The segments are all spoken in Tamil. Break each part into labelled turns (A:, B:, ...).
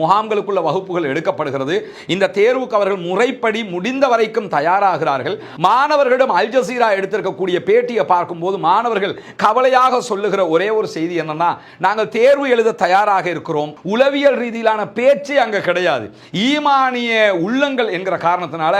A: முகாம்களுக்குள்ள வகுப்புகள் எடுக்கப்படுகிறது. இந்த தேர்வுக்கு அவர்கள் முறைப்படி முடிந்த வரைக்கும் தயாராகிறார்கள். மாணவர்களிடம் அல் ஜசீரா எடுத்திருக்கக்கூடிய பேட்டியை பார்க்கும்போது மாணவர்கள் கவலையாக சொல்லுகிற ஒரே ஒரு செய்தி என்னன்னா நாங்கள் தேர்வு எழுத தயாராக இருக்கிறோம். உளவியல் ரீதியிலான பேச்சு அங்கே கிடையாது. ஈமானிய உள்ளங்கள் என்கிற காரணத்தினால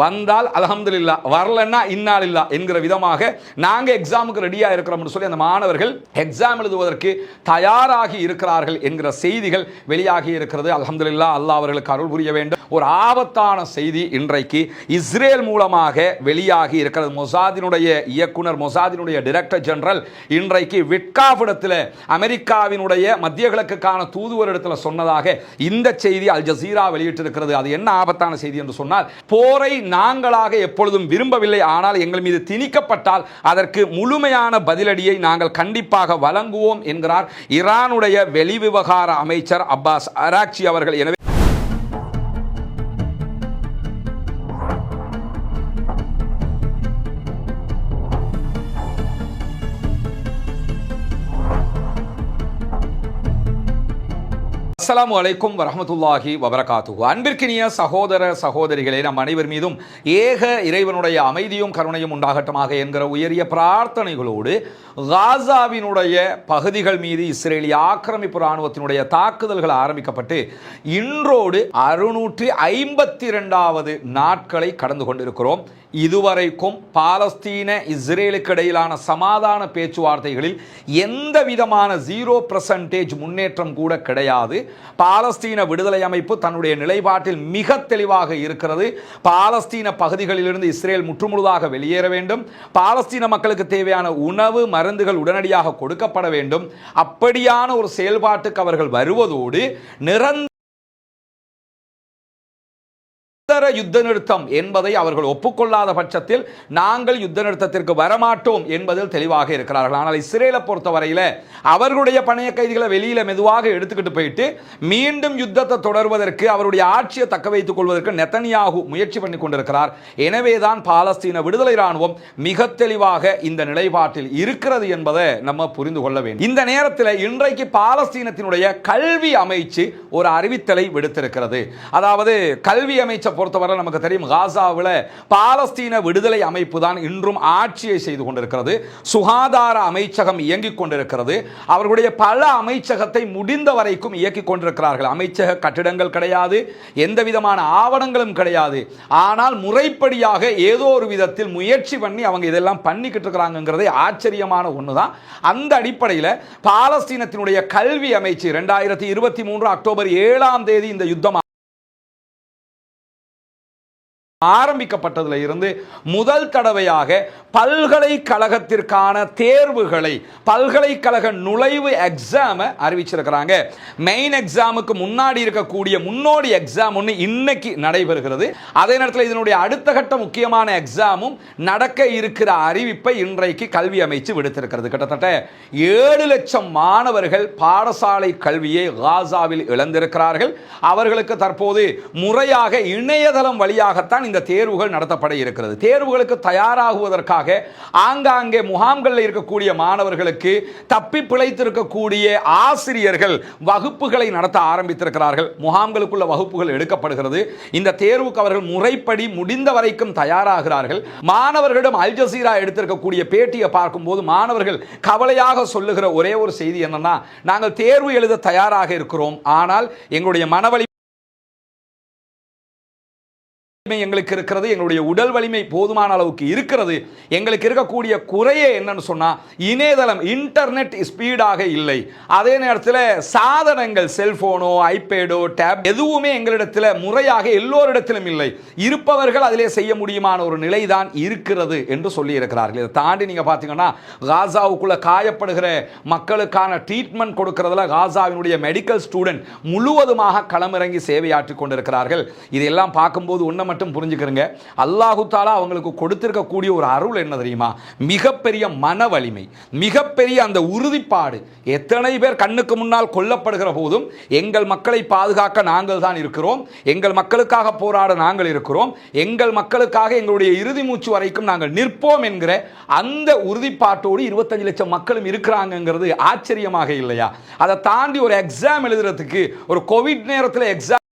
A: வந்தால் அல்ஹம்துலில்லா வரலன்னா இன்னால் இல்லா என்கிற விதமாக நாங்கள் எக்ஸாமுக்கு ரெடியாக இருக்கிறோம்னு சொல்லி அந்த மாணவர்கள் எக்ஸாம் எழுதுவதற்கு தயாராகி இருக்கிறார்கள் என்கிற செய்திகள் வெளியாகி இருக்கிறது. அல்ஹம்துலில்லா அல்லாஹ் அவர்களுக்கு அருள் புரிய வேண்டும். ஒரு ஆபத்தான செய்தி இன்றைக்கு இஸ்ரேல் மூலமாக வெளியாகி இருக்கிறது. மொசாதினுடைய இயக்குனர் மொசாதினுடைய டிரெக்டர் ஜெனரல் இன்றைக்கு விட்காஃபிடத்தில் அமெரிக்காவினுடைய மத்திய கிழக்குக்கான தூதுவர் இடத்துல சொன்னதாக இந்த செய்தி அல் ஜசீரா வெளியிட்டிருக்கிறது. அது என்ன ஆபத்தான செய்தி என்று சொன்னால் போரை நாங்களாக எப்பொழுதும் விரும்பவில்லை. ஆனால் எங்கள் மீது திணிக்கப்பட்டால் அதற்கு முழுமையான பதிலடியை நாங்கள் கண்டிப்பாக வழங்குவோம் என்கிறார் ஈரானுடைய வெளிவிவகார அமைச்சர் அப்பாஸ் அராக்சி அவர்கள். எனவே அஸ்ஸலாமு அலைக்கும் வரமத்துல்லாஹி வபரகாத்து அன்பிற்கினிய சகோதர சகோதரிகளே நம் அனைவர் மீதும் ஏக இறைவனுடைய அமைதியும் கருணையும் உண்டாகட்டமாக என்கிற உயரிய பிரார்த்தனைகளோடு காசாவினுடைய பகுதிகள் மீது இஸ்ரேலிய ஆக்கிரமிப்பு இராணுவத்தினுடைய தாக்குதல்கள் ஆரம்பிக்கப்பட்டு இன்றோடு அறுநூற்றி ஐம்பத்தி இரண்டாவது நாட்களை கடந்து கொண்டிருக்கிறோம். இதுவரைக்கும் பாலஸ்தீன இஸ்ரேலுக்கு இடையிலான சமாதான பேச்சுவார்த்தைகளில் எந்த விதமான ஜீரோ பர்சன்டேஜ் முன்னேற்றம் கூட கிடையாது. பாலஸ்தீன விடுதலை அமைப்பு தன்னுடைய நிலைப்பாட்டில் மிக தெளிவாக இருக்கிறது. பாலஸ்தீன பகுதிகளிலிருந்து இஸ்ரேல் முற்றுமுழுதாக வெளியேற வேண்டும். பாலஸ்தீன மக்களுக்கு தேவையான உணவு மருந்துகள் உடனடியாக கொடுக்கப்பட வேண்டும். அப்படியான ஒரு செயல்பாட்டுக்கு அவர்கள் வருவதோடு நிரந்தர நிரந்தர யுத்த நிறுத்தம் என்பதை அவர்கள் ஒப்புக்கொள்ளாத பட்சத்தில் நாங்கள் யுத்த நிறுத்தத்திற்கு வரமாட்டோம் என்பதில் தெளிவாக இருக்கிறார்கள். ஆனால் இஸ்ரேலை பொறுத்தவரையில் அவர்களுடைய பணைய கைதிகளை வெளியில் மெதுவாக எடுத்துக்கிட்டு போயிட்டு மீண்டும் யுத்தத்தை தொடர்வதற்கு அவருடைய ஆட்சியை தக்க வைத்துக் கொள்வதற்கு நெத்தனியாகு முயற்சி பண்ணி கொண்டிருக்கிறார். எனவேதான் பாலஸ்தீன விடுதலை ராணுவம் மிக தெளிவாக இந்த நிலைப்பாட்டில் இருக்கிறது என்பதை நம்ம புரிந்து கொள்ள வேண்டும். இந்த நேரத்தில் இன்றைக்கு பாலஸ்தீனத்தினுடைய கல்வி அமைச்சு ஒரு அறிவித்தலை விடுத்திருக்கிறது. அதாவது கல்வி அமைச்சை பொறுத்தவரை நமக்கு தெரியும் காசாவில் பாலஸ்தீன விடுதலை அமைப்பு தான் இன்றும் ஆட்சியை செய்து கொண்டிருக்கிறது. சுகாதார அமைச்சகம் இயங்கிக் கொண்டிருக்கிறது. அவர்களுடைய பல அமைச்சகத்தை முடிந்த வரைக்கும் இயக்கிக் கொண்டிருக்கிறார்கள். அமைச்சக கட்டிடங்கள் கிடையாது எந்த விதமான ஆவணங்களும் கிடையாது. ஆனால் முறைப்படியாக ஏதோ ஒரு விதத்தில் முயற்சி பண்ணி அவங்க இதெல்லாம் பண்ணிக்கிட்டு இருக்கிறாங்கிறதே ஆச்சரியமான ஒன்று தான் அந்த அடிப்படையில் பாலஸ்தீனத்தினுடைய கல்வி அமைச்சு ரெண்டாயிரத்தி இருபத்தி மூன்று அக்டோபர் ஏழாம் தேதி இந்த யுத்தம் ஆரம்பிக்கப்பட்டதுல இருந்து முதல் தடவையாக பல்கலைக்கழகத்திற்கான தேர்வுகளை பல்கலைக்கழக நுழைவு எக்ஸாமை அறிவிச்சிருக்கிறாங்க. மெயின் எக்ஸாமுக்கு முன்னாடி இருக்கக்கூடிய முன்னோடி எக்ஸாம் ஒன்று இன்னைக்கு நடைபெறுகிறது. அதே நேரத்தில் இதனுடைய அடுத்த கட்ட முக்கியமான எக்ஸாமும் நடக்க இருக்கிற அறிவிப்பை இன்றைக்கு கல்வி அமைச்சு விடுத்திருக்கிறது. கிட்டத்தட்ட ஏழு லட்சம் மாணவர்கள் பாடசாலை கல்வியை காசாவில் இழந்திருக்கிறார்கள். அவர்களுக்கு தற்போது முறையாக இணையதளம் வழியாகத்தான் இந்த தேர்வுகள் நடத்தப்பட இருக்கிறது. தேர்வுகளுக்கு தயாராகுவதற்காக ஆங்காங்கே முகாம்களில் இருக்கக்கூடிய மாணவர்களுக்கு தப்பி பிழைத்திருக்கக்கூடிய ஆசிரியர்கள் வகுப்புகளை நடத்த ஆரம்பித்திருக்கிறார்கள். முகாம்களுக்குள்ள வகுப்புகள் எடுக்கப்படுகிறது. இந்த தேர்வுக்கு அவர்கள் முறைப்படி முடிந்த வரைக்கும் தயாராகிறார்கள். மாணவர்களிடம் அல்ஜசீரா எடுத்திருக்கக்கூடிய பேட்டியை பார்க்கும்போது மாணவர்கள் கவலையாக சொல்லுகிற ஒரே ஒரு செய்தி என்னன்னா நாங்கள் தேர்வு எழுத தயாராக இருக்கிறோம். ஆனால் எங்களுடைய மனவழி வலிமை எங்களுக்கு இருக்கிறது எங்களுடைய உடல் வலிமை போதுமான அளவுக்கு இருக்கிறது எங்களுக்கு இருக்கக்கூடிய குறையே என்னன்னு சொன்னா இணையதளம் இன்டர்நெட் ஸ்பீடாக இல்லை. அதே நேரத்தில் சாதனங்கள் செல்போனோ ஐபேடோ டேப் எதுவுமே எங்களிடத்தில் முறையாக எல்லோரிடத்திலும் இல்லை. இருப்பவர்கள் அதிலே செய்ய முடியுமான ஒரு நிலை தான் இருக்கிறது என்று சொல்லி இருக்கிறார்கள் இதை தாண்டி நீங்க பார்த்தீங்கன்னா காசாவுக்குள்ள காயப்படுகிற மக்களுக்கான ட்ரீட்மெண்ட் கொடுக்கறதுல காசாவினுடைய மெடிக்கல் ஸ்டூடெண்ட் முழுவதுமாக களமிறங்கி சேவையாற்றி கொண்டிருக்கிறார்கள். இதெல்லாம் பார்க்கும்போது ஒன்றை மட்டும் புரிஞ்சுக்கிறங்க. அல்லாஹு தாலா அவங்களுக்கு கொடுத்திருக்கக்கூடிய ஒரு அருள் என்ன தெரியுமா? மிகப்பெரிய மன வலிமை மிகப்பெரிய அந்த உறுதிப்பாடு. எத்தனை பேர் கண்ணுக்கு முன்னால் கொல்லப்படுகிற போதும் எங்கள் மக்களை பாதுகாக்க நாங்கள் தான் இருக்கிறோம். எங்கள் மக்களுக்காக போராட நாங்கள் இருக்கிறோம். எங்கள் மக்களுக்காக எங்களுடைய இறுதி மூச்சு வரைக்கும் நாங்கள் நிற்போம் என்கிற அந்த உறுதிப்பாட்டோடு இருபத்தஞ்சு லட்சம் மக்களும் இருக்கிறாங்கிறது ஆச்சரியமாக இல்லையா? அதை தாண்டி ஒரு எக்ஸாம் எழுதுறதுக்கு ஒரு கோவிட் நேரத்தில் எக்ஸாம்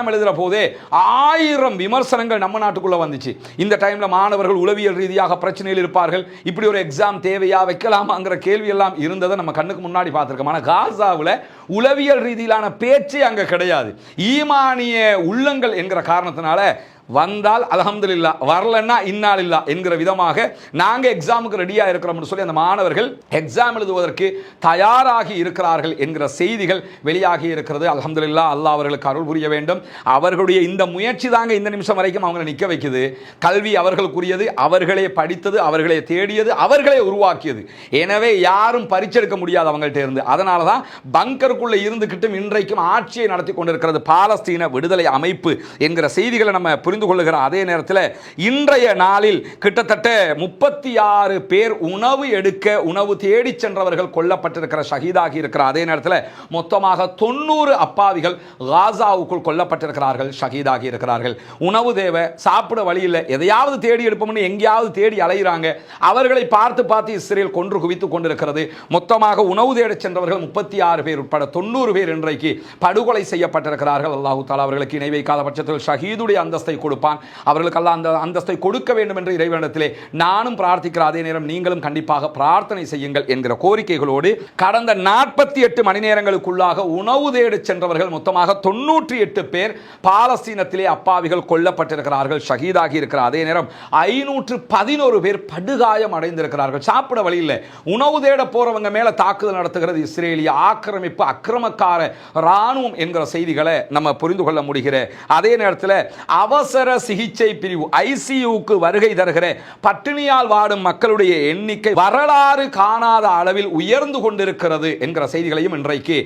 A: எழுதுற போதே ஆயிரம் விமர்சனங்கள் நம்ம நாட்டுக்குள்ளே வந்துச்சு. இந்த டைமில் மாணவர்கள் உளவியல் ரீதியாக பிரச்சனையில் இருப்பார்கள். இப்படி ஒரு எக்ஸாம் தேவையா வைக்கலாமாங்கிற கேள்வி எல்லாம் இருந்ததை நம்ம கண்ணுக்கு முன்னாடி பார்த்துருக்கோம். ஆனால் காசாவில் உளவியல் ரீதியிலான பேச்சு அங்கே கிடையாது. ஈமானிய உள்ளங்கள் என்கிற காரணத்தினால வந்தால் அலமதுல்லா வரலன்னா இன்னால் இல்லா என்கிற விதமாக நாங்கள் எக்ஸாமுக்கு ரெடியாக இருக்கிறோம்னு சொல்லி அந்த மாணவர்கள் எக்ஸாம் எழுதுவதற்கு தயாராகி இருக்கிறார்கள் என்கிற செய்திகள் வெளியாகி இருக்கிறது. அலமதுல்லா அல்லா அவர்களுக்கு அருள் புரிய வேண்டும். அவர்களுடைய இந்த முயற்சி தாங்க இந்த நிமிஷம் வரைக்கும் அவங்களை நிற்க வைக்குது. கல்வி அவர்களுக்குரியது அவர்களே படித்தது அவர்களே தேடியது அவர்களே உருவாக்கியது. எனவே யாரும் பறிச்செடுக்க முடியாது அவங்கள்ட்ட இருந்து. அதனால தான் பங்கருக்குள்ளே இருந்துக்கிட்டும் இன்றைக்கும் ஆட்சியை நடத்தி கொண்டிருக்கிறது பாலஸ்தீன விடுதலை அமைப்பு என்கிற செய்திகளை நம்ம புரிந்து கொள்ளுகிற அதே நேரத்தில் இன்றைய நாளில் கிட்டத்தட்ட முப்பத்தி ஆறு பேர் உணவு எடுக்க உணவு தேடி சென்றவர்கள் கொல்லப்பட்டிருக்கிற ஷஹீதாகி இருக்கிற அதே நேரத்தில் மொத்தமாக தொண்ணூறு அப்பாவிகள் காசாவுக்குள் கொல்லப்பட்டிருக்கிறார்கள் ஷஹீதாகி இருக்கிறார்கள். உணவு தேவை சாப்பிட வழி இல்லை. எதையாவது தேடி எடுப்போம்னு எங்கேயாவது தேடி அலைகிறாங்க அவர்களை பார்த்து பார்த்து இஸ்ரேல் கொன்று குவித்துக் கொண்டிருக்கிறது. மொத்தமாக உணவு தேடி சென்றவர்கள் முப்பத்தி ஆறு பேர் உட்பட தொண்ணூறு பேர் இன்றைக்கு படுகொலை செய்யப்பட்டிருக்கிறார்கள். அல்லாஹு தாலா அவர்களுக்கு இணை வைக்காத பட்சத்தில் ஷஹீதுடைய அந்தஸ்தை கொடுப்பான். அவர்களுக்கெல்லாம் அந்த அந்தஸ்தை கொடுக்க வேண்டும் என்று இறைவனிடத்திலே நானும் பிரார்த்திக்கிற அதே நேரம் நீங்களும் கண்டிப்பாக பிரார்த்தனை செய்யுங்கள் என்கிற கோரிக்கைகளோடு கடந்த நாற்பத்தி எட்டு மணி நேரங்களுக்குள்ளாக உணவு தேடி சென்றவர்கள் மொத்தமாக தொண்ணூற்றி எட்டு பேர் பாலஸ்தீனத்திலே அப்பாவிகள் கொல்லப்பட்டிருக்கிறார்கள் ஷஹீதாகி இருக்கிற அதே நேரம் ஐநூற்று பதினோரு பேர் படுகாயம் அடைந்திருக்கிறார்கள். சாப்பிட வழி இல்லை. உணவு தேட போறவங்க மேல தாக்குதல் நடத்துகிறது. இஸ்ரேலிய ஆக்கிரமிப்பு அக்கிரமக்கார ராணுவம் என்கிற செய்திகளை நம்ம புரிந்து கொள்ள முடிகிற அதே நேரத்தில் அவசர சிகிச்சை பிரிவு ஐசியூக்கு வருகை தருகிற பட்டினியால் வாடும் மக்களுடைய எண்ணிக்கை வரலாறு காணாத அளவில் உயர்ந்து கொண்டிருக்கிறது என்கிற செய்திகளையும் இன்றைக்கு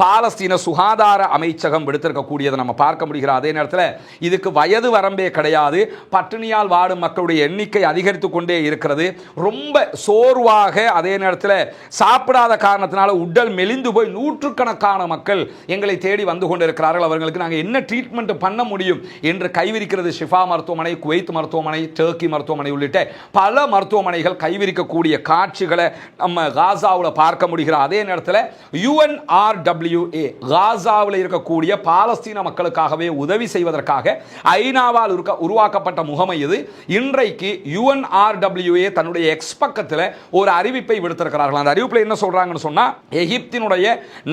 A: பாலஸ்தீன சுகாதார அமைச்சகம் விடுத்திருக்கக்கூடியதை நம்ம பார்க்க முடிகிற அதே நேரத்தில் இதுக்கு வயது வரம்பே கிடையாது. பட்டினியால் வாடும் மக்களுடைய எண்ணிக்கை அதிகரித்து கொண்டே இருக்கிறது. ரொம்ப சோர்வாக அதே நேரத்தில் சாப்பிடாத காரணத்தினால உடல் மெலிந்து போய் நூற்றுக்கணக்கான மக்கள் எங்களை தேடி வந்து கொண்டிருக்கிறார்கள். அவர்களுக்கு நாங்கள் என்ன ட்ரீட்மெண்ட் பண்ண முடியும் என்று கைவிரிக்கிறது ஷிஃபா மருத்துவமனை குவைத் மருத்துவமனை டர்க்கி மருத்துவமனை உள்ளிட்ட பல மருத்துவமனைகள் கைவிரிக்கக்கூடிய காட்சிகளை நம்ம காசாவில் பார்க்க முடிகிற அதே நேரத்தில் யுஎன்ஆர்டபிள்யூ டபிள்யூஏ காசாவில் இருக்கக்கூடிய பாலஸ்தீன மக்களுக்காகவே உதவி செய்வதற்காக ஐநாவால் இருக்க உருவாக்கப்பட்ட முகமை இது. இன்றைக்கு யுஎன்ஆர்டபிள்யூஏ தன்னுடைய எக்ஸ் பக்கத்தில் ஒரு அறிவிப்பை விடுத்திருக்கிறார்கள். அந்த அறிவிப்பில் என்ன சொல்றாங்கன்னு சொன்னால் எகிப்தினுடைய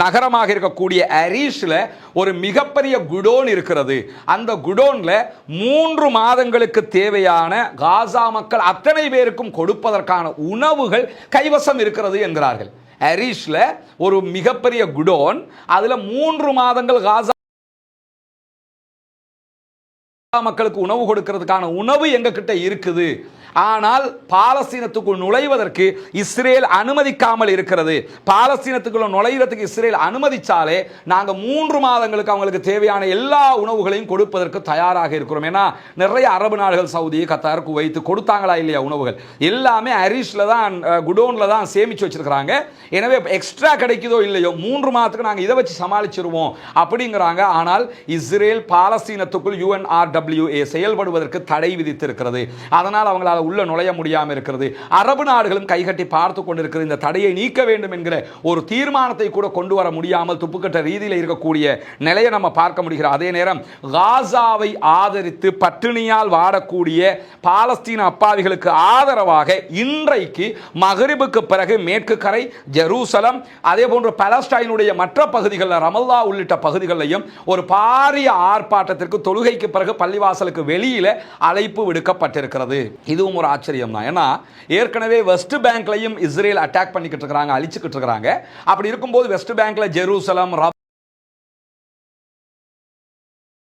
A: நகரமாக இருக்கக்கூடிய அரீஷில் ஒரு மிகப்பெரிய குடோன் இருக்கிறது. அந்த குடோனில் மூன்று மாதங்களுக்கு தேவையான காசா மக்கள் அத்தனை பேருக்கும் கொடுப்பதற்கான உணவுகள் கைவசம் இருக்கிறது என்கிறார்கள். அரிஷில் ஒரு மிகப்பெரிய குடோன் அதில் மூன்று மாதங்கள் காசா மக்களுக்கு உணவு கொடுக்கிறதுக்கான உணவு எங்க கிட்ட இருக்குது. ஆனால் பாலஸ்தீனத்துக்குள் நுழைவதற்கு இஸ்ரேல் அனுமதிக்காமல் இருக்கிறது. பாலஸ்தீனத்துக்குள்ள நுழைகிறதுக்கு இஸ்ரேல் அனுமதிச்சாலே நாங்க மூன்று மாதங்களுக்கு அவங்களுக்கு தேவையான எல்லா உணவுகளையும் கொடுப்பதற்கு தயாராக இருக்கிறோம். ஏன்னா நிறைய அரபு நாடுகள் சவுதி கத்தார் குவைத்து கொடுத்தாங்களா இல்லையா உணவுகள்? எல்லாமே அரிஷில் தான் குடோன்ல தான் சேமிச்சு வச்சிருக்கிறாங்க. எனவே எக்ஸ்ட்ரா கிடைக்குதோ இல்லையோ மூன்று மாதத்துக்கு நாங்கள் இதை வச்சு சமாளிச்சிருவோம் அப்படிங்கிறாங்க. ஆனால் இஸ்ரேல் பாலஸ்தீனத்துக்குள் யூஎன்ஆர்டபிள்யூஏ செயல்படுவதற்கு தடை விதித்திருக்கிறது. அதனால் அவங்களால் உள்ள நுழைய முடியாமல் இருக்கிறது. அரபு நாடுகளும் கைகட்டி பார்த்து கொண்டிருக்கிற இந்த தடையை நீக்க வேண்டும் என்கிற ஒரு தீர்மானத்தை கூட கொண்டு வர முடியாமல் துப்புக்கட்ட ரீதியில் இருக்கக்கூடிய நிலையை நம்ம பார்க்க முடிகிறோம் அதே நேரம் காசாவை ஆதரித்து பட்டினியால் வாடக்கூடிய பாலஸ்தீன அப்பாவிகளுக்கு ஆதரவாக இன்றைக்கு மகரிபுக்கு பிறகு மேற்கு கரை ஜெருசலம் அதே போன்று பலஸ்டைனுடைய மற்ற பகுதிகளில் ரமல்லா உள்ளிட்ட பகுதிகளிலையும் ஒரு பாரிய ஆர்ப்பாட்டத்திற்கு தொழுகைக்கு பிறகு பள்ளிவாசலுக்கு வெளியில அழைப்பு விடுக்கப்பட்டிருக்கிறது. அதுவும் ஒரு ஆச்சரியம் தான் ஏன்னா ஏற்கனவே வெஸ்ட் பேங்க்லையும் இஸ்ரேல் அட்டாக் பண்ணிக்கிட்டு இருக்கிறாங்க அழிச்சுக்கிட்டு இருக்கிறாங்க. அப்படி இருக்கும்போது வெஸ்ட் பேங்க்ல ஜெருசலம்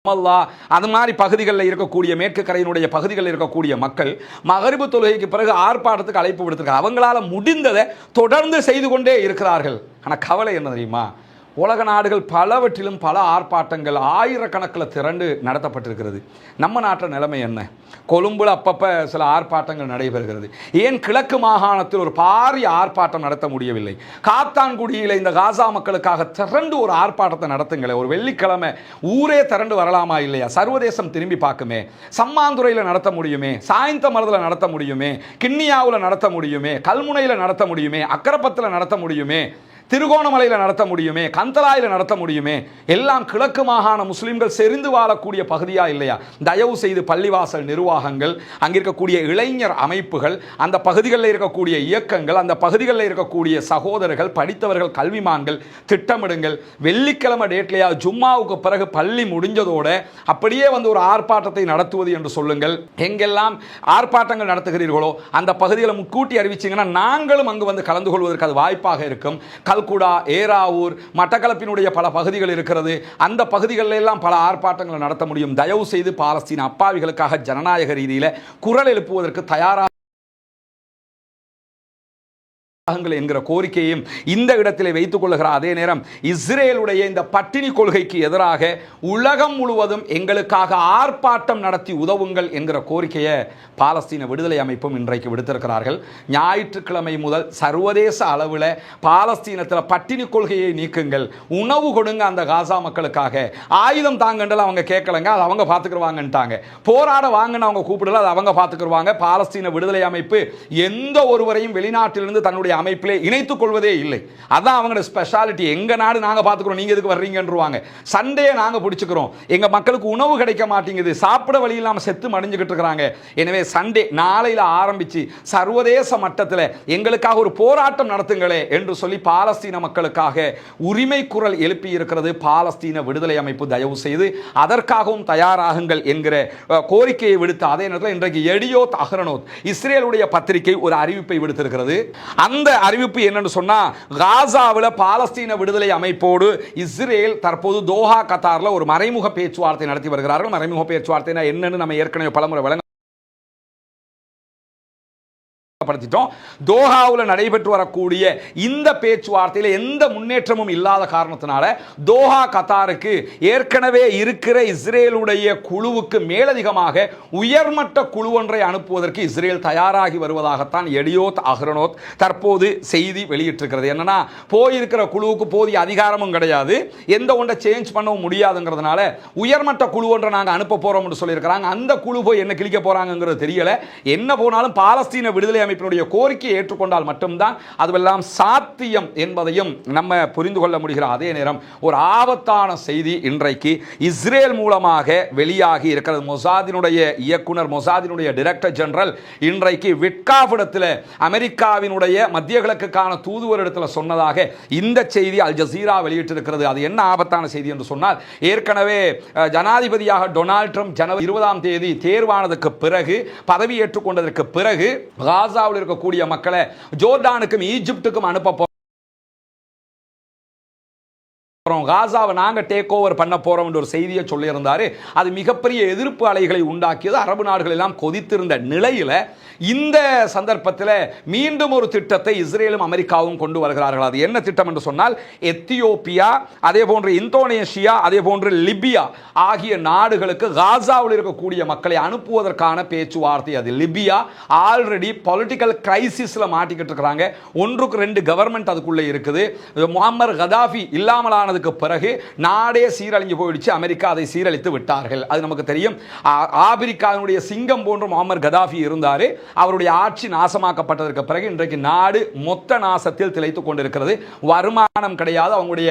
A: ரமல்லா அது மாதிரி பகுதிகளில் இருக்கக்கூடிய மேற்கு கரையினுடைய பகுதிகளில் இருக்கக்கூடிய மக்கள் மகரிபு தொழுகைக்கு பிறகு ஆர்ப்பாட்டத்துக்கு அழைப்பு விடுத்திருக்காங்க. அவங்களால முடிந்ததை தொடர்ந்து செய்து கொண்டே இருக்கிறார்கள். ஆனால் கவலை என்ன தெரியுமா? உலக நாடுகள் பலவற்றிலும் பல ஆர்ப்பாட்டங்கள் ஆயிரக்கணக்கில் திரண்டு நடத்தப்பட்டிருக்கிறது. நம்ம நாட்டில் நிலைமை என்ன? கொழும்புல அப்பப்போ சில ஆர்ப்பாட்டங்கள் நடைபெறுகிறது. ஏன் கிழக்கு மாகாணத்தில் ஒரு பாரிய ஆர்ப்பாட்டம் நடத்த முடியவில்லை? காத்தான்குடியில் இந்த காசா மக்களுக்காக திரண்டு ஒரு ஆர்ப்பாட்டத்தை நடத்துங்களேன் ஒரு வெள்ளிக்கிழமை ஊரே திரண்டு வரலாமா இல்லையா? சர்வதேசம் திரும்பி பார்க்குமே. சம்மாந்துறையில் நடத்த முடியுமே? சாயந்த மரத்தில் நடத்த முடியுமே? கிண்ணியாவில் நடத்த முடியுமே? கல்முனையில் நடத்த முடியுமே? அக்கரப்பத்தில் நடத்த முடியுமே? திருகோணமலையில் நடத்த முடியுமே கந்தலாயில் நடத்த முடியுமே எல்லாம் கிழக்கு மாகாண முஸ்லீம்கள் செறிந்து வாழக்கூடிய பகுதியா இல்லையா? தயவு செய்து பள்ளிவாசல் நிர்வாகங்கள் அங்கே இருக்கக்கூடிய இளைஞர் அமைப்புகள் அந்த பகுதிகளில் இருக்கக்கூடிய இயக்கங்கள் அந்த பகுதிகளில் இருக்கக்கூடிய சகோதரர்கள் படித்தவர்கள் கல்விமான்கள் திட்டமிடுங்கள். வெள்ளிக்கிழமை டேட்லையா ஜும்மாவுக்கு பிறகு பள்ளி முடிஞ்சதோட அப்படியே வந்து ஒரு ஆர்ப்பாட்டத்தை நடத்துவது என்று சொல்லுங்கள். எங்கெல்லாம் ஆர்ப்பாட்டங்கள் நடத்துகிறீர்களோ அந்த பகுதிகளை முன்கூட்டி அறிவிச்சீங்கன்னா நாங்களும் அங்கு வந்து கலந்து கொள்வதற்கு அது வாய்ப்பாக இருக்கும். கல்குடா ஏராவூர் மட்டக்களப்பினுடைய பல பகுதிகள் இருக்கிறது. அந்த பகுதிகளில் எல்லாம் பல ஆர்ப்பாட்டங்களை நடத்த முடியும். தயவு செய்து பாலஸ்தீன அப்பாவிகளுக்காக ஜனநாயக ரீதியில் குரல் எழுப்புவதற்கு தயாராக ஆகுங்கள் என்கிற கோரிக்கையும் இந்த இடத்திலே வைத்துக் கொள்ளுகிற அதே நேரம் இஸ்ரேலுடைய இந்த பட்டினி கொள்கைக்கு எதிராக உலகம் முழுவதும் எங்களுக்காக ஆர்ப்பாட்டம் நடத்தி உதவுங்கள் என்கிற கோரிக்கையை பாலஸ்தீன விடுதலை அமைப்பும் இன்றைக்கு விடுத்திருக்கிறார்கள். ஞாயிற்றுக்கிழமை முதல் சர்வதேச அளவில் பாலஸ்தீனத்தில் பட்டினி கொள்கையை நீக்குங்கள். உணவு கொடுங்க அந்த காசா மக்களுக்காக. ஆயுதம் தாங்கன்றல அவங்க கேட்கலங்க அதை அவங்க பார்த்துக்கிடுவாங்கன்ட்டாங்க போராட வாங்கன்னு அவங்க கூப்பிடல அதை அவங்க பார்த்துக்கிடுவாங்க பாலஸ்தீன விடுதலை அமைப்பு எந்த ஒருவரையும் வெளிநாட்டிலிருந்து தன்னுடைய அமைப்பிலே இணைத்துக் கொள்வதே இல்லை. அதான் அவங்களோட ஸ்பெஷாலிட்டி எங்க நாடு நாங்க பார்த்துக்கிறோம் நீங்க எதுக்கு வர்றீங்கன்றுவாங்க. சண்டையை நாங்க பிடிச்சிக்கிறோம். எங்க மக்களுக்கு உணவு கிடைக்க மாட்டேங்குது. சாப்பிட வழி இல்லாம செத்து மடிஞ்சுக்கிட்டு இருக்கிறாங்க. எனவே சண்டே நாளையில ஆரம்பிச்சு சர்வதேச மட்டத்தில் எங்களுக்காக ஒரு போராட்டம் நடத்துங்களே என்று சொல்லி பாலஸ்தீன மக்களுக்காக உரிமை குரல் எழுப்பி இருக்கிறது பாலஸ்தீன விடுதலை அமைப்பு. தயவு செய்து அதற்காகவும் தயாராகுங்கள் என்கிற கோரிக்கையை விடுத்த அதே நேரத்தில் இன்றைக்கு எடியோத் அஹ்ரனோத் இஸ்ரேலுடைய பத்திரிகை ஒரு அறிவிப்பை விடுத்திருக்கிறது. அந்த அறிவிப்பு என்னன்னு சொன்னா காசாவில் பாலஸ்தீன விடுதலை அமைப்போடு இஸ்ரேல் தற்போது தோஹா கத்தார்ல ஒரு மறைமுக பேச்சுவார்த்தை நடத்தி வருகிறார்கள். மறைமுக பேச்சுவார்த்தைனா என்னன்னு நம்ம ஏற்கனவே பலமுறை வழங்க படுத்திட்டோம் தோஹாவில் நடைபெற்று வரக்கூடிய இந்த பேச்சுவார்த்தையில் எந்த முன்னேற்றமும் இல்லாத காரணத்தினால தோஹா கத்தாருக்கு ஏற்கனவே இருக்கிற இஸ்ரேலுடைய குழுவுக்கு மேலதிகமாக உயர்மட்ட குழு ஒன்றை அனுப்புவதற்கு இஸ்ரேல் தயாராகி வருவதாகத்தான் எடியோத் அஹ்ரனோத் தற்போது செய்தி வெளியிட்டிருக்கிறது. என்னன்னா போயிருக்கிற குழுவுக்கு போதிய அதிகாரமும் கிடையாது. எந்த ஒன்றை சேஞ்ச் பண்ணவும் முடியாதுங்கிறதுனால உயர்மட்ட குழு ஒன்றை நாங்கள் அனுப்ப போறோம்னு சொல்லியிருக்கிறாங்க. அந்த குழு போய் என்ன கிழிக்க போகிறாங்கங்கிறது தெரியல. என்ன போனாலும் பாலஸ்தீன விடுதலை அமைப்பு அமைப்பினுடைய கோரிக்கையை ஏற்றுக்கொண்டால் மட்டும்தான் அதுவெல்லாம் சாத்தியம் என்பதையும் நம்ம புரிந்து கொள்ள முடிகிற அதே நேரம் ஒரு ஆபத்தான செய்தி இன்றைக்கு இஸ்ரேல் மூலமாக வெளியாகி இருக்கிறது. மொசாதினுடைய இயக்குனர் மொசாதினுடைய டிரெக்டர் ஜெனரல் இன்றைக்கு விட்காஃபிடத்தில் அமெரிக்காவினுடைய மத்திய கிழக்குக்கான தூதுவர் இடத்துல சொன்னதாக இந்த செய்தி அல் ஜசீரா வெளியிட்டிருக்கிறது. அது என்ன ஆபத்தான செய்தி என்று சொன்னால் ஏற்கனவே ஜனாதிபதியாக டொனால்ட் ட்ரம்ப் ஜனவரி இருபதாம் தேதி தேர்வானதுக்கு பிறகு பதவி ஏற்றுக்கொண்டதற்கு பிறகு காசா காசாவில் இருக்கக்கூடிய மக்களை ஜோர்டானுக்கும் ஈஜிப்டுக்கும் அனுப்ப அப்புறம் காசாவை நாங்கள் டேக் ஓவர் பண்ண போறோம் ஒரு செய்தியை சொல்லியிருந்தார். அது மிகப்பெரிய எதிர்ப்பு அலைகளை உண்டாக்கியது. அரபு நாடுகள் எல்லாம் கொதித்திருந்த நிலையில் இந்த சந்தர்ப்பத்தில் மீண்டும் ஒரு திட்டத்தை இஸ்ரேலும் அமெரிக்காவும் கொண்டு வருகிறார்கள். அது என்ன திட்டம் என்று சொன்னால் எத்தியோப்பியா அதே போன்று இந்தோனேஷியா அதே போன்று லிபியா ஆகிய நாடுகளுக்கு காசாவில் இருக்கக்கூடிய மக்களை அனுப்புவதற்கான பேச்சுவார்த்தை அது. லிபியா ஆல்ரெடி பொலிட்டிக்கல் கிரைசிஸில் மாட்டிக்கிட்டு இருக்கிறாங்க. ஒன்றுக்கு ரெண்டு கவர்மெண்ட் அதுக்குள்ளே இருக்குது. முகமது கதாஃபி இல்லாமலானது இல்லாமலானதுக்கு பிறகு நாடே சீரழிஞ்சு போயிடுச்சு. அமெரிக்கா அதை சீரழித்து விட்டார்கள். அது நமக்கு தெரியும். ஆப்பிரிக்காவினுடைய சிங்கம் போன்ற முகமது கதாஃபி இருந்தார். அவருடைய ஆட்சி நாசமாக்கப்பட்டதற்கு பிறகு இன்றைக்கு நாடு மொத்த நாசத்தில் திளைத்து கொண்டிருக்கிறது. வருமானம் கிடையாது. அவங்களுடைய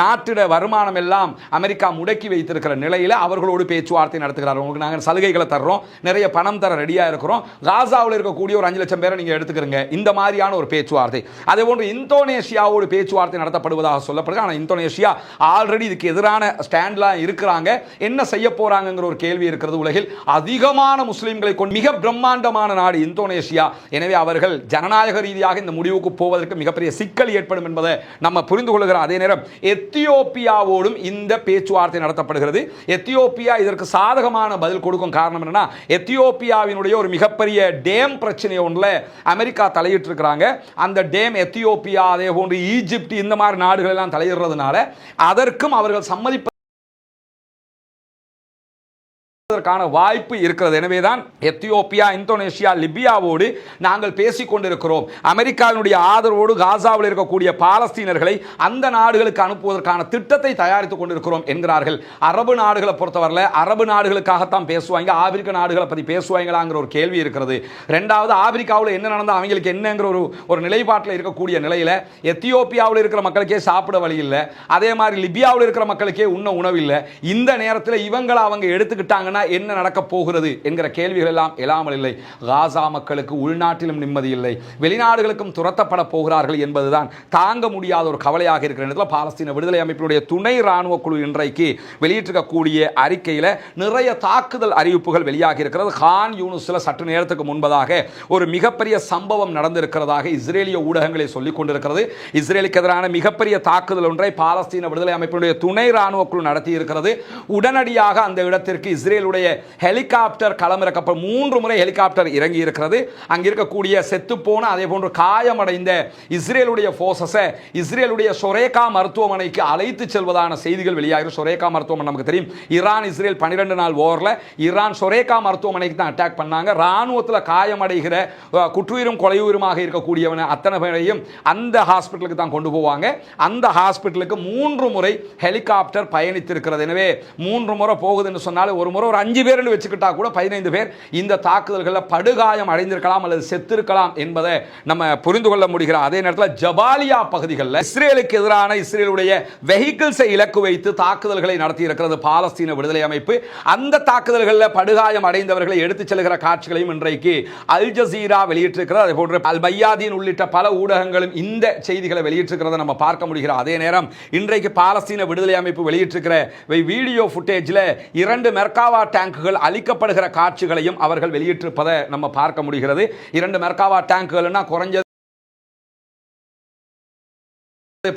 A: நாட்டிட வருமானம் எல்லாம் அமெரிக்கா முடக்கி வைத்திருக்கிற நிலையில் அவர்களோடு பேச்சுவார்த்தை நடத்துகிறார். உங்களுக்கு நாங்கள் சலுகைகளை தர்றோம். நிறைய பணம் தர ரெடியாக இருக்கிறோம். காசாவில் இருக்கக்கூடிய ஒரு அஞ்சு லட்சம் பேரை நீங்கள் எடுத்துக்கிறீங்க. இந்த மாதிரியான ஒரு பேச்சுவார்த்தை. அதே போன்று இந்தோனேஷியாவோடு பேச்சுவார்த்தை நடத்தப்படுவதாக சொல்லப்படுது. ஆனால் இந்தோனேஷியா ஆல்ரெடி இதுக்கு எதிரான ஸ்டாண்ட்லாம் இருக்கிறாங்க. என்ன செய்ய போறாங்கங்கிற ஒரு கேள்வி இருக்கிறது உலகில். அதிகமான முஸ்லீம்களை கொண்டு மிக பிரம்மாண்டமான நாடு இந்தோனேஷியா. எனவே அவர்கள் ஜனநாயக ரீதியாக இந்த முடிவுக்கு போவதற்கு மிகப்பெரிய சிக்கல் ஏற்படும் என்பதை நம்ம புரிந்து கொள்கிறோம். அதே நேரம் எத்தியோப்பியாவோடும் இந்த பேச்சுவார்த்தை நடத்தப்படுகிறது. எத்தியோப்பியா இதற்கு சாதகமான பதில் கொடுக்கும் காரணம் என்னன்னா எத்தியோப்பியாவினுடைய ஒரு மிகப்பெரிய டேம் பிரச்சனை ஒன்றில் அமெரிக்கா தலையிட்டு இருக்கிறாங்க அந்த டேம் எத்தியோப்பியா அதே போன்று ஈஜிப்ட் இந்த மாதிரி நாடுகள் எல்லாம் தலையிடுறதுனால அதற்கும் அவர்கள் சம்மதிப்ப அதற்கான வாய்ப்பு இருக்கிறது. எனவேதான் எத்தியோப்பியா இந்தோனேஷியா லிபியாவோடு நாங்கள் பேசிக் கொண்டிருக்கிறோம். அமெரிக்காவினுடைய ஆதரவோடு காசாவில் இருக்கக்கூடிய பாலஸ்தீனர்களை அந்த நாடுகளுக்கு அனுப்புவதற்கான திட்டத்தை தயாரித்துக் கொண்டிருக்கிறோம் என்கிறார்கள். அரபு நாடுகளை பொறுத்தவரையில் அரபு நாடுகளுக்காகத்தான் பேசுவாங்க ஆப்பிரிக்க நாடுகளை பற்றி பேசுவாங்களாங்கிற ஒரு கேள்வி இருக்கிறது. ரெண்டாவது ஆப்பிரிக்காவில் என்ன நடந்தால் அவங்களுக்கு என்னங்கிற ஒரு ஒரு நிலைப்பாட்டில் இருக்கக்கூடிய நிலையில் எத்தியோப்பியாவில் இருக்கிற மக்களுக்கே சாப்பிட வழி இல்லை. அதே மாதிரி லிபியாவில் இருக்கிற மக்களுக்கே உண்ண உணவு இல்லை. இந்த நேரத்தில் இவங்களை அவங்க எடுத்துக்கிட்டாங்கன்னா என்ன நடக்க போகிறது என்கிற கேள்விகள் எல்லாம் எழாமல் இல்லை. காசா மக்களுக்கு உள்நாட்டிலும் நிம்மதி இல்லை. வெளிநாடுகளுக்கும் துரத்தப்பட போகிறார்கள் என்பதுதான் தாங்க முடியாத ஒரு கவலையாக இருக்கிற இடத்துல பாலஸ்தீன விடுதலை அமைப்பினுடைய துணை ராணுவ குழு இன்றைக்கு வெளியிட்டிருக்கக்கூடிய அறிக்கையில் நிறைய தாக்குதல் அறிவிப்புகள் வெளியாகி இருக்கிறது. ஹான் யூனுஸில் சற்று நேரத்துக்கு முன்பதாக ஒரு மிகப்பெரிய சம்பவம் நடந்திருக்கிறதாக இஸ்ரேலிய ஊடகங்களை சொல்லிக் கொண்டிருக்கிறது. இஸ்ரேலுக்கு எதிரான மிகப்பெரிய தாக்குதல் ஒன்றை பாலஸ்தீன விடுதலை அமைப்பினுடைய துணை ராணுவ குழு நடத்தி இருக்கிறது உடனடியாக அந்த இடத்திற்கு இஸ்ரேல் இஸ்ரேலுடைய ஹெலிகாப்டர் களமிறக்கப்பட்ட மூன்று முறை ஹெலிகாப்டர் இறங்கி இருக்கிறது அங்கே இருக்கக்கூடிய செத்துப்போன அதே போன்று காயமடைந்த இஸ்ரேலுடைய ஃபோர்ஸஸை இஸ்ரேலுடைய சொரேகா மருத்துவமனைக்கு அழைத்து செல்வதான செய்திகள் வெளியாகிற சொரேகா மருத்துவமனை நமக்கு தெரியும். ஈரான் இஸ்ரேல் பன்னிரெண்டு நாள் ஓரில் ஈரான் சொரேகா மருத்துவமனைக்கு தான் அட்டாக் பண்ணாங்க. ராணுவத்தில் காயமடைகிற குற்றுயிரும் கொலையுயிருமாக இருக்கக்கூடியவன் அத்தனை பேரையும் அந்த ஹாஸ்பிட்டலுக்கு தான் கொண்டு போவாங்க. அந்த ஹாஸ்பிட்டலுக்கு மூன்று முறை ஹெலிகாப்டர் பயணித்திருக்கிறது. எனவே மூன்று முறை போகுதுன்னு சொன்னாலும் ஒரு முறை ஒரு அஞ்சு பேர்னு வச்சுக்கிட்டா கூட பதினைந்து பேர் இந்த தாக்குதல்களில் படுகாயம் அடைந்திருக்கலாம் அல்லது செத்திருக்கலாம் என்பதை நம்ம புரிந்து கொள்ள முடிகிறோம். அதே நேரத்தில் ஜபாலியா பகுதிகளில் இஸ்ரேலுக்கு எதிரான இஸ்ரேலுடைய வெஹிக்கிள்ஸை இலக்கு வைத்து தாக்குதல்களை நடத்தி இருக்கிறது பாலஸ்தீன விடுதலை அமைப்பு. அந்த தாக்குதல்களில் படுகாயம் அடைந்தவர்களை எடுத்துச் செல்கிற காட்சிகளையும் இன்றைக்கு அல் ஜசீரா வெளியிட்டிருக்கிறது. அதே போன்று அல் பையாதீன் உள்ளிட்ட பல ஊடகங்களும் இந்த செய்திகளை வெளியிட்டிருக்கிறத நம்ம பார்க்க முடிகிறோம். அதே நேரம் இன்றைக்கு பாலஸ்தீன விடுதலை அமைப்பு வெளியிட்டிருக்கிற வீடியோ ஃபுட்டேஜில் இரண்டு மெர்காவா டேங்குகள் அளிக்கப்படுகிற காட்சிகளையும் அவர்கள் வெளியிட்டிருப்பதை நம்ம பார்க்க முடிகிறது. இரண்டு மெர்காவா டேங்குகள்னா குறைஞ்சது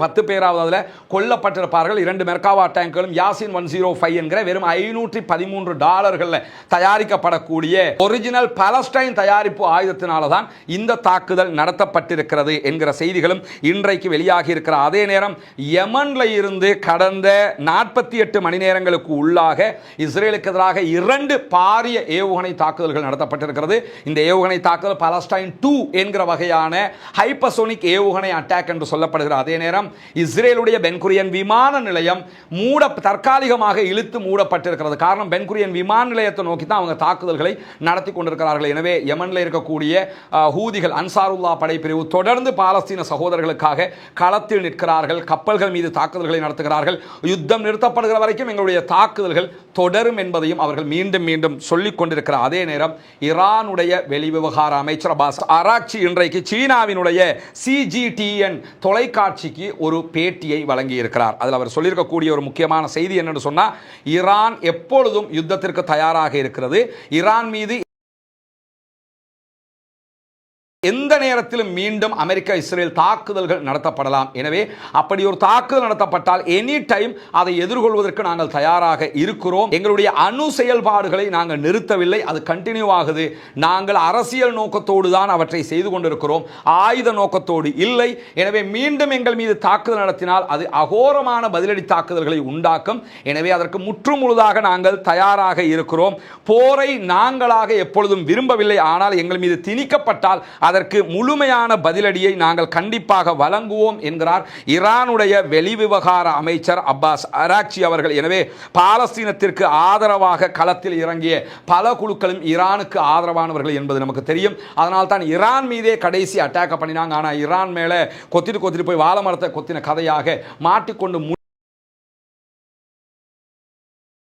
A: பத்து பேராவது அதில் கொல்லப்பட்டிருப்பார்கள். இரண்டு மெர்காவா டேங்குகளும் யாசின் ஒன் ஜீரோ ஃபைவ் என்கிற வெறும் ஐநூற்றி பதிமூன்று டாலர்களில் தயாரிக்கப்படக்கூடிய ஒரிஜினல் பலஸ்டைன் தயாரிப்பு ஆயுதத்தினால தான் இந்த தாக்குதல் நடத்தப்பட்டிருக்கிறது என்கிற செய்திகளும் இன்றைக்கு வெளியாகி இருக்கிற அதே நேரம் யமன்ல இருந்து கடந்த நாற்பத்தி எட்டு மணி நேரங்களுக்கு உள்ளாக இஸ்ரேலுக்கு எதிராக இரண்டு பாரிய ஏவுகணை தாக்குதல்கள் நடத்தப்பட்டிருக்கிறது. இந்த ஏவுகணை தாக்குதல் பலஸ்டைன் டூ என்கிற வகையான ஹைப்பசோனிக் ஏவுகணை அட்டாக் என்று சொல்லப்படுகிற அதே நேரம் நகரம் இஸ்ரேலுடைய பென்குரியன் விமான நிலையம் மூட தற்காலிகமாக இழுத்து மூடப்பட்டிருக்கிறது. காரணம் பென்குரியன் விமான நிலையத்தை நோக்கி தான் அவங்க தாக்குதல்களை நடத்தி கொண்டிருக்கிறார்கள். எனவே யமனில் இருக்கக்கூடிய ஹூதிகள் அன்சாருல்லா படைப்பிரிவு தொடர்ந்து பாலஸ்தீன சகோதரர்களுக்காக களத்தில் நிற்கிறார்கள். கப்பல்கள் மீது தாக்குதல்களை நடத்துகிறார்கள். யுத்தம் நிறுத்தப்படுகிற வரைக்கும் எங்களுடைய தாக்குதல்கள் தொடரும் என்பதையும் அவர்கள் மீண்டும் மீண்டும் சொல்லிக் கொண்டிருக்கிற அதே நேரம் ஈரானுடைய வெளிவிவகார அமைச்சர் அபாஸ் அராக்சி இன்றைக்கு சீனாவினுடைய சிஜிடிஎன் தொலைக்காட்சிக்கு ஒரு பேட்டியை வழங்கியிருக்கிறார். அதில் அவர் சொல்லியிருக்கக்கூடிய ஒரு முக்கியமான செய்தி என்னென்னு சொன்னால் ஈரான் எப்பொழுதும் யுத்தத்திற்கு தயாராக இருக்கிறது. ஈரான் மீது எந்த நேரத்திலும் மீண்டும் அமெரிக்கா இஸ்ரேல் தாக்குதல்கள் நடத்தப்படலாம். எனவே அப்படி ஒரு தாக்குதல் நடத்தப்பட்டால் எனி டைம் அதை எதிர்கொள்வதற்கு நாங்கள் தயாராக இருக்கிறோம். எங்களுடைய அணு செயல்பாடுகளை நாங்கள் நிறுத்தவில்லை. அது கண்டினியூ ஆகுது. நாங்கள் அரசியல் நோக்கத்தோடு தான் அவற்றை செய்து கொண்டிருக்கிறோம். ஆயுத நோக்கத்தோடு இல்லை. எனவே மீண்டும் எங்கள் மீது தாக்குதல் நடத்தினால் அது அகோரமான பதிலடி தாக்குதல்களை உண்டாக்கும். எனவே அதற்கு முற்றுமுழுதாக நாங்கள் தயாராக இருக்கிறோம். போரை நாங்களாக எப்பொழுதும் விரும்பவில்லை. ஆனால் எங்கள் மீது திணிக்கப்பட்டால் அதற்கு முழுமையான பதிலடியை நாங்கள் கண்டிப்பாக வழங்குவோம் என்கிறார் ஈரானுடைய வெளிவிவகார அமைச்சர் அப்பாஸ் அராக்சி அவர்கள். எனவே பாலஸ்தீனத்திற்கு ஆதரவாக களத்தில் இறங்கிய பல குழுக்களும் ஈரானுக்கு ஆதரவானவர்கள் என்பது நமக்கு தெரியும். அதனால் தான் ஈரான் மீதே கடைசி அட்டாக் பண்ணினாங்க. ஆனால் ஈரான் மேலே கொத்திட்டு கொத்திட்டு போய் வாழை மரத்தை கொத்தின கதையாக மாட்டிக்கொண்டு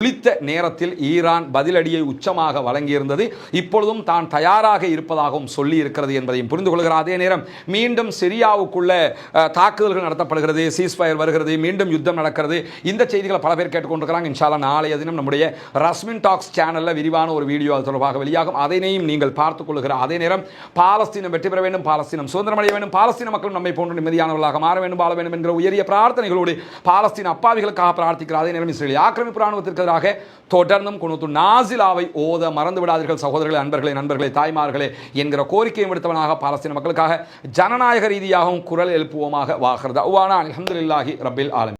A: மு- நேரத்தில் ஈரான் பதிலடியை உச்சமாக வழங்கியிருந்தது. இப்பொழுதும் தான் தயாராக இருப்பதாகவும் சொல்லி இருக்கிறது என்பதையும் புரிந்து கொள்கிறார். அதே நேரம் மீண்டும் சிரியாவுக்குள்ள தாக்குதல்கள் நடத்தப்படுகிறது சீஸ்ஃபயர் வருகிறது மீண்டும் யுத்தம் நடக்கிறது. இந்த செய்திகளை பல பேர் கேட்டுக்கொண்டிருக்கிறாங்க. இன்ஷால்லா நாளைய தினம் நம்முடைய ரஸ்மின் டாக்ஸ் சேனலில் விரிவான ஒரு வீடியோ அது தொடர்பாக வெளியாகும். அதனையும் நீங்கள் பார்த்துக் கொள்கிற அதே நேரம் பாலஸ்தீனம் வெற்றி பெற வேண்டும் பாலஸ்தீனம் சுதந்திரம் அடைய வேண்டும் பாலஸ்தீன மக்களும் நம்மை போன்ற நிம்மதியானவர்களாக மாற வேண்டும் வாழ வேண்டும் என்கிற உயரிய பிரார்த்தனைகளோடு பாலஸ்தீன அப்பாவிகளுக்காக பிரார்த்திக்கிற அதே நேரம் இஸ்ரேல் ஆக்கிரமிப்பு ராணுவத்திற்கு எதிராக தொடர்ந்தும் குணத்து நாசிலாவை ஓத மறந்து விடாதீர்கள் சகோதரர்களே அன்பர்களே நண்பர்களே தாய்மார்களே என்கிற கோரிக்கையை விடுத்தவனாக பாலஸ்தீன மக்களுக்காக ஜனநாயக ரீதியாகவும் குரல் எழுப்புவோமாக வாகிறது அவ்வானா அலமதுல்லாஹி ரபில் ஆலம்